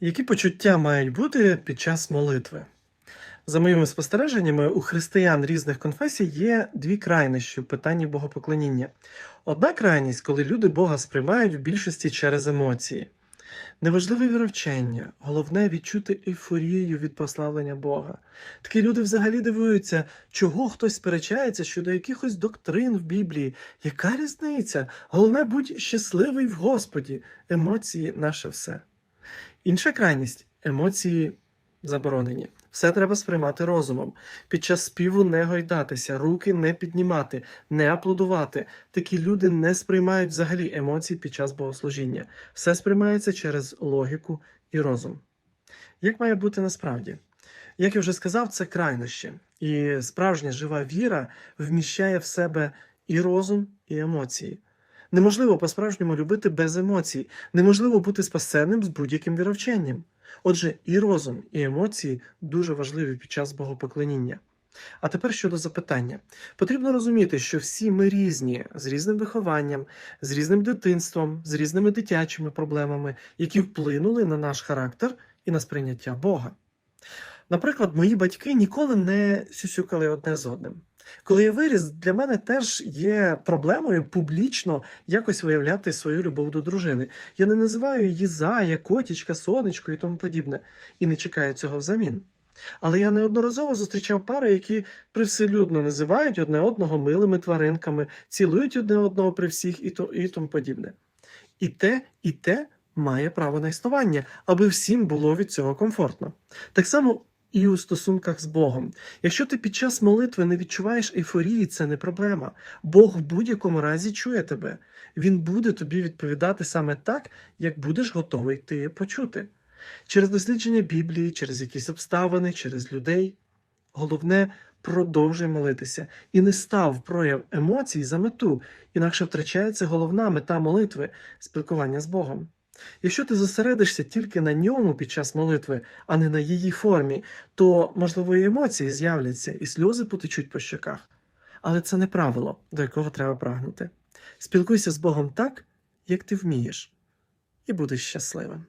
Які почуття мають бути під час молитви? За моїми спостереженнями, у християн різних конфесій є дві крайнощі в питанні богопоклоніння. Одна крайність, коли люди Бога сприймають в більшості через емоції. Неважливе віровчення, головне відчути ейфорію від прославлення Бога. Такі люди взагалі дивуються, чого хтось сперечається щодо якихось доктрин в Біблії. Яка різниця? Головне будь щасливий в Господі. Емоції наше все. Інша крайність емоції заборонені. Все треба сприймати розумом. Під час співу не гойдатися, руки не піднімати, не аплодувати. Такі люди не сприймають взагалі емоцій під час богослужіння. Все сприймається через логіку і розум. Як має бути насправді? Як я вже сказав, це крайнощі. І справжня жива віра вміщає в себе і розум, і емоції. Неможливо по-справжньому любити без емоцій, неможливо бути спасенним з будь-яким віровченням. Отже, і розум, і емоції дуже важливі під час богопоклоніння. А тепер щодо запитання. Потрібно розуміти, що всі ми різні, з різним вихованням, з різним дитинством, з різними дитячими проблемами, які вплинули на наш характер і на сприйняття Бога. Наприклад, мої батьки ніколи не сюсюкали одне з одним. Коли я виріс, для мене теж є проблемою публічно якось виявляти свою любов до дружини. Я не називаю її зая, котічка, сонечко і тому подібне, і не чекаю цього взамін. Але я неодноразово зустрічав пари, які привселюдно називають одне одного милими тваринками, цілують одне одного при всіх і, то, і тому подібне. І те, і те має право на існування, аби всім було від цього комфортно. Так само і у стосунках з Богом. Якщо ти під час молитви не відчуваєш ейфорії, це не проблема. Бог в будь-якому разі чує тебе. Він буде тобі відповідати саме так, як будеш готовий ти почути. Через дослідження Біблії, через якісь обставини, через людей. Головне, продовжуй молитися і не став прояв емоцій за мету, інакше втрачається головна мета молитви спілкування з Богом. Якщо ти зосередишся тільки на ньому під час молитви, а не на її формі, то, можливо, і емоції з'являться, і сльози потечуть по щоках. Але це не правило, до якого треба прагнути. Спілкуйся з Богом так, як ти вмієш, і будеш щасливим.